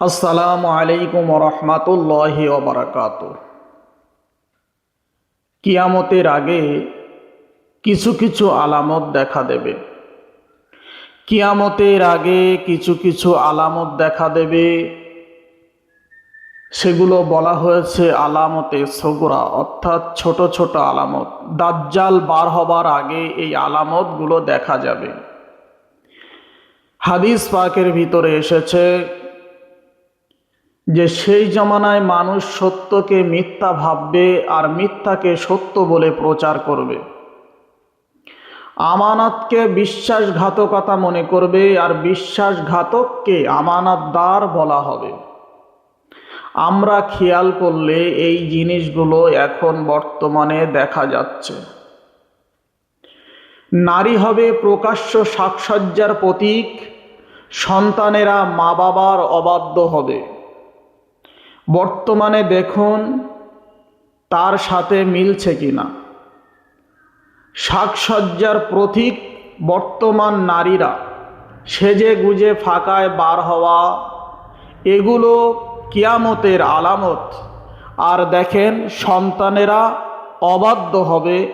আসসালামু আলাইকুম রহমাতুল্লাহি ওবরাকাত কিয়ামতের আগে কিছু কিছু আলামত দেখা দেবে। কিয়ামতের আগে কিছু কিছু আলামত দেখা দেবে। সেগুলো বলা হয়েছে আলামতে সগুরা, অর্থাৎ ছোট ছোট আলামত। দাজ্জাল বার হবার আগে এই আলামতগুলো দেখা যাবে। হাদিস পাকের ভিতরে এসেছে যে সেই জমানায় মানুষ সত্যকে মিথ্যা ভাববে আর মিথ্যাকে সত্য বলে প্রচার করবে। আমানতকে বিশ্বাসঘাতকতা মনে করবে আর বিশ্বাসঘাতককে আমানতদার বলা হবে। আমরা খেয়াল করলে এই জিনিসগুলো এখন বর্তমানে দেখা যাচ্ছে। নারী হবে প্রকাশ্য সাজসজ্জার প্রতীক, সন্তানেরা মা বাবার অবাধ্য হবে। বর্তমানে দেখুন তার সাথে মিলছে কিনা। সাজসজ্জার প্রতীক বর্তমান নারীরা, সেজে গুজে ফাঁকায় বার হওয়া, এগুলো কিয়ামতের আলামত। আর দেখেন, সন্তানেরা অবাধ্য হবে।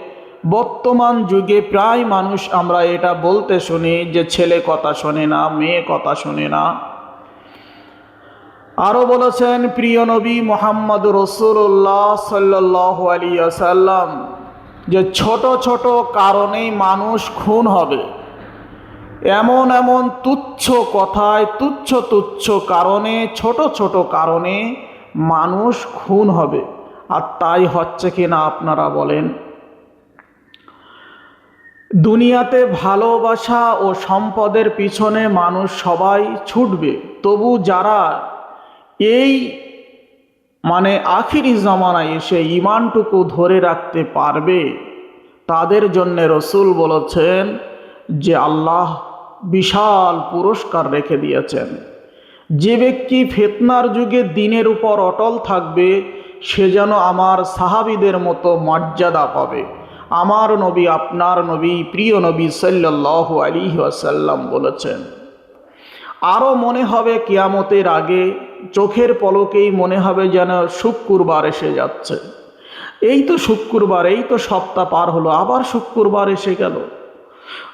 বর্তমান যুগে প্রায় মানুষ, আমরা এটা বলতে শুনি যে ছেলে কথা শোনে না, মেয়ে কথা শোনে না। আরও বলেছেন, প্রিয় নবী মোহাম্মদ রসুল্লাহ সাল্লাহ আলিয়াসাল্লাম যে ছোট ছোট কারণেই মানুষ খুন হবে। এমন এমন তুচ্ছ কথায়, তুচ্ছ তুচ্ছ কারণে, ছোট ছোট কারণে মানুষ খুন হবে। আর তাই হচ্ছে কিনা আপনারা বলেন? দুনিয়াতে ভালোবাসা ও সম্পদের পিছনে মানুষ সবাই ছুটবে। তবু যারা এই মানে আখিরি জামানায় এসে ইমানটুকু ধরে রাখতে পারবে। তাদের জন্য রসুল বলেছেন যে আল্লাহ বিশাল পুরস্কার রেখে দিয়েছেন। যে ব্যক্তি ফেতনার যুগে দিনের উপর অটল থাকবে, সে যেন আমার সাহাবিদের মতো মর্যাদা পাবে। আমার নবী, আপনার নবী, প্রিয় নবী সাল্লাহ আলী আসাল্লাম বলেছেন আরও মনে হবে কিয়ামতের আগে চোখের পলকেই মনে হবে যেন শুক্রবার এসে যাচ্ছে। এই তো শুক্রবার, এই তো সপ্তাহ পার হলো, আবার শুক্রবার এসে গেল।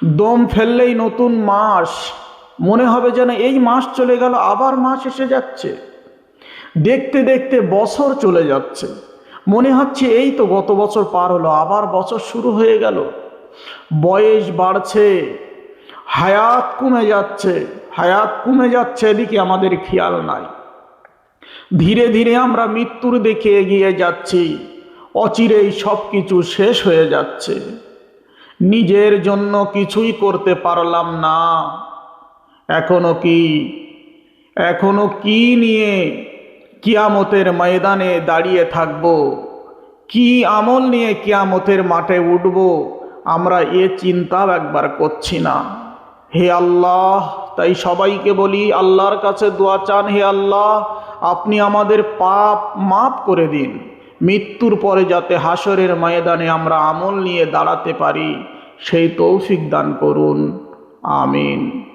দম ফেললেই নতুন মাস, মনে হবে যেন এই মাস চলে গেল, আবার মাস এসে যাচ্ছে। দেখতে দেখতে বছর চলে যাচ্ছে। মনে হচ্ছে এই তো গত বছর পার হলো, আবার বছর শুরু হয়ে গেল। বয়স বাড়ছে, হায়াত কমে যাচ্ছে, হায়াত কমে যাচ্ছে এদিকে আমাদের খেয়াল নাই। ধীরে ধীরে আমরা মৃত্যুর দিকে এগিয়ে যাচ্ছি। অচিরেই সব কিছু শেষ হয়ে যাচ্ছে। নিজের জন্য কিছুই করতে পারলাম না। এখনও কি? এখনও কি নিয়ে কিয়ামতের ময়দানে দাঁড়িয়ে থাকব? কি আমল নিয়ে কিয়ামতের মাঠে উঠব? আমরা এ চিন্তাও একবার করছি না। হে আল্লাহ, তাই সবাইকে বলি, আল্লাহর কাছে দোয়া চান, হে আল্লাহ আপনি আমাদের পাপ মাপ করে দিন। মৃত্যুর পরে যাতে হাসরের ময়দানে আমরা আমল নিয়ে দাঁড়াতে পারি, সেই তৌফিক দান করুন। আমিন।